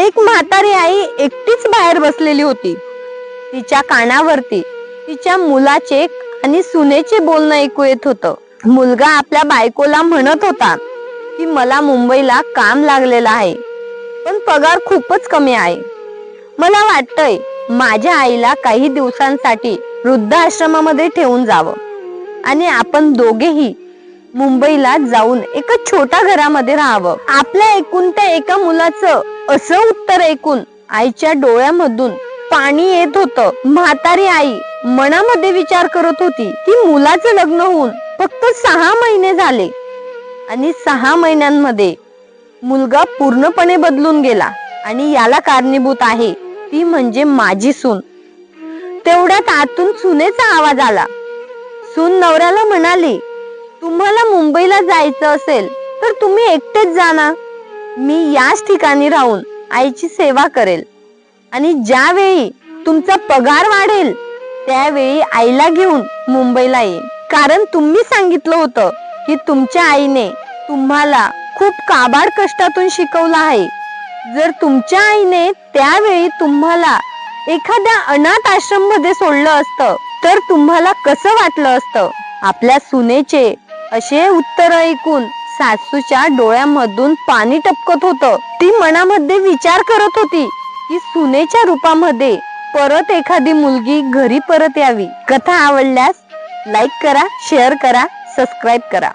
एक म्हातारी आई एकटीच बाहेर बसलेली होती. तिच्या कानावरती तिच्या मुलाचे आणि सुनेचे बोलणं ऐकू येत होतं. मुलगा आपल्या बायकोला म्हणत होता की मला मुंबईला काम लागलेलं आहे पण पगार खूपच कमी आहे. मला वाटतंय माझ्या आईला काही दिवसांसाठी वृद्धाश्रमामध्ये ठेवून जावं आणि आपण दोघेही मुंबईला जाऊन एका छोट्या घरामध्ये राहावं. आपल्या एकुलत्या एका मुलाचं असं उत्तर ऐकून आईच्या डोळ्यामधून पाणी येत होतं. म्हातारी आई मनामध्ये विचार करत होती की मुलाचं लग्न होऊन फक्त सहा महिने झाले आणि सहा महिन्यांमध्ये मुलगा पूर्णपणे बदलून गेला आणि याला कारणीभूत आहे. ती म्हणजे माझी सून. तेवढ्यात आतून सुनेचा आवाज आला. सून नवऱ्याला म्हणाली तुम्हाला मुंबईला जायचं असेल तर तुम्ही एकटेच जाणार मी याच ठिकाणी राहून आईची सेवा करेल. आणि ज्यावेळी तुमचा पगार वाढेल त्यावेळी आईला घेऊन मुंबईला येईन. कारण तुम्ही सांगितलं होतं की तुमच्या आईने तुम्हाला खूप काबाड कष्टातून शिकवलं आहे. जर तुमच्या आईने त्यावेळी तुम्हाला एखाद्या अनाथ आश्रममध्ये सोडलं असतं तर तुम्हाला कसं वाटलं असतं? आपल्या सुनेचे असे उत्तर ऐकून सासूच्या डोळ्यामधून पाणी टपकत होतं. ती मनामध्ये विचार करत होती की सुनेच्या रूपामध्ये परत एखादी मुलगी घरी परत यावी. कथा आवडल्यास लाईक करा शेअर करा सबस्क्राईब करा.